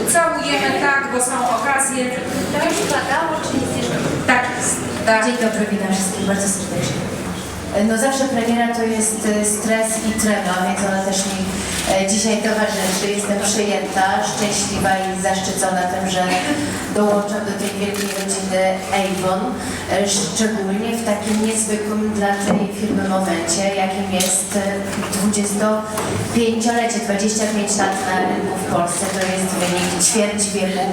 całujemy, tak, bo są okazje. To już padało, czy nic jeszcze? Tak jest. Tak. Dzień dobry, witam wszystkich bardzo serdecznie. No zawsze premiera to jest e, stres i trema, więc ona też mi e, dzisiaj towarzyszy. Jestem przyjęta, szczęśliwa i zaszczycona tym, że dołączam do tej wielkiej rodziny Avon, e, szczególnie w takim niezwykłym dla tej firmy momencie, jakim jest e, 25-lecie, 25 lat na rynku w Polsce. To jest wynik ćwierć wieku,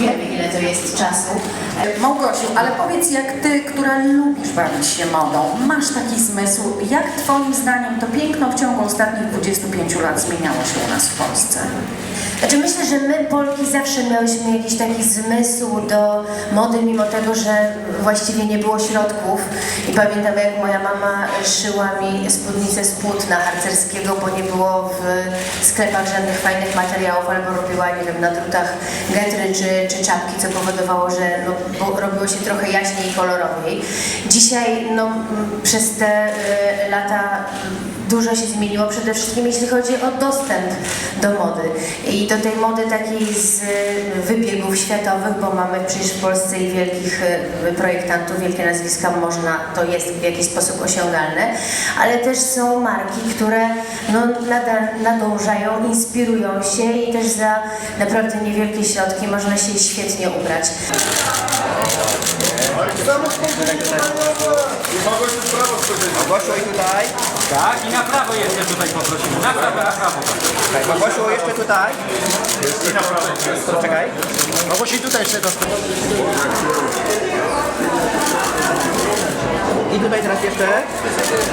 wiemy ile to jest czasu. E, Małgosiu, ale powiedz jak ty, która lubisz bawić się modą, masz taki zmysł, jak twoim zdaniem to piękno w ciągu ostatnich 25 lat zmieniało się u nas w Polsce? Znaczy myślę, że my Polki zawsze miałyśmy jakiś taki zmysł do mody, mimo tego, że właściwie nie było środków. I pamiętam jak moja mama szyła mi spódnicę z płótna harcerskiego, bo nie było w sklepach żadnych fajnych materiałów, albo robiła, nie wiem, na drutach getry czy, czy czapki, co powodowało, że no, robiło się trochę jaśniej i kolorowiej. Dzisiaj no, przez te y, lata dużo się zmieniło, przede wszystkim jeśli chodzi o dostęp do mody. I do tej mody takiej z y, wybiegów światowych, bo mamy przecież w Polsce i wielkich y, projektantów, wielkie nazwiska, można, to jest w jakiś sposób osiągalne, ale też są marki, które no, nadal nadążają, inspirują się i też za naprawdę niewielkie środki można się świetnie ubrać. Gosiu i tutaj. Tak, i na prawo jeszcze tutaj poprosimy. Na prawo, na prawo. Tak, Gosiu jeszcze tutaj. I na prawo. To czekaj. Się tutaj jeszcze dostać. I tutaj teraz jeszcze.